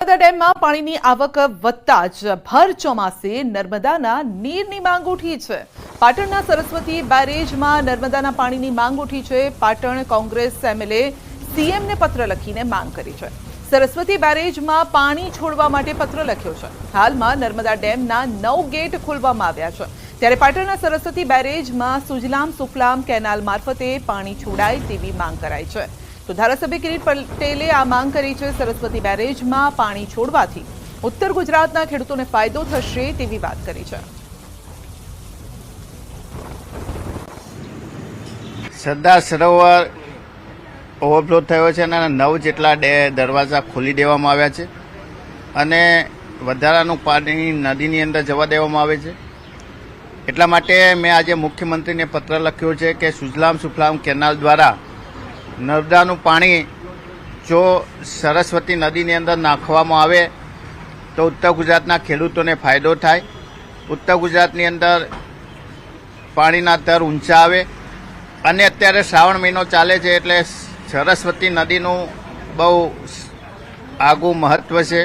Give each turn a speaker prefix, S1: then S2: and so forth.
S1: નર્મદા ડેમમાં પાણીની આવક વધતા જ ભર ચોમાસે નર્મદાના નીરની માંગ ઉઠી છે. પાટણના સરસ્વતી બેરેજમાં નર્મદાના પાણીની માંગ ઉઠી છે. પાટણ કોંગ્રેસ એમએલએ સીએમને પત્ર લખીને માંગ કરી છે. સરસ્વતી બેરેજમાં પાણી છોડવા માટે પત્ર લખ્યો છે. હાલમાં નર્મદા ડેમના નવ ગેટ ખોલવામાં આવ્યા છે. ત્યારે પાટણના સરસ્વતી બેરેજમાં સુજલામ સુફલામ કેનાલ મારફતે પાણી છોડાય તેવી માંગ કરાઈ છે. તો ધારાસભ્ય કિરીટ પટેલે આ માંગ કરી છે સરસ્વતી બેરેજમાં પાણી છોડવાથી. ઉત્તર ગુજરાતના ખેડૂતોને ફાયદો થશે તેવી વાત કરી છે.
S2: સરદાર સરોવર ઓવરફ્લો થયો છે અને નવ જેટલા દરવાજા ખોલી દેવામાં આવ્યા છે અને વધારાનું પાણી નદીની અંદર જવા દેવામાં આવે છે. એટલા માટે મેં આજે મુખ્યમંત્રીને પત્ર લખ્યો છે કે સુજલામ સુફલામ કેનાલ દ્વારા નર્મદાનું પાણી જો સરસ્વતી નદીની અંદર નાખવામાં આવે તો ઉત્તર ગુજરાતના ખેડૂતોને ફાયદો થાય. ઉત્તર ગુજરાતની અંદર પાણીના દર ઊંચા આવે અને અત્યારે શ્રાવણ મહિનો ચાલે છે એટલે સરસ્વતી નદીનું બહુ આગવું મહત્વ છે.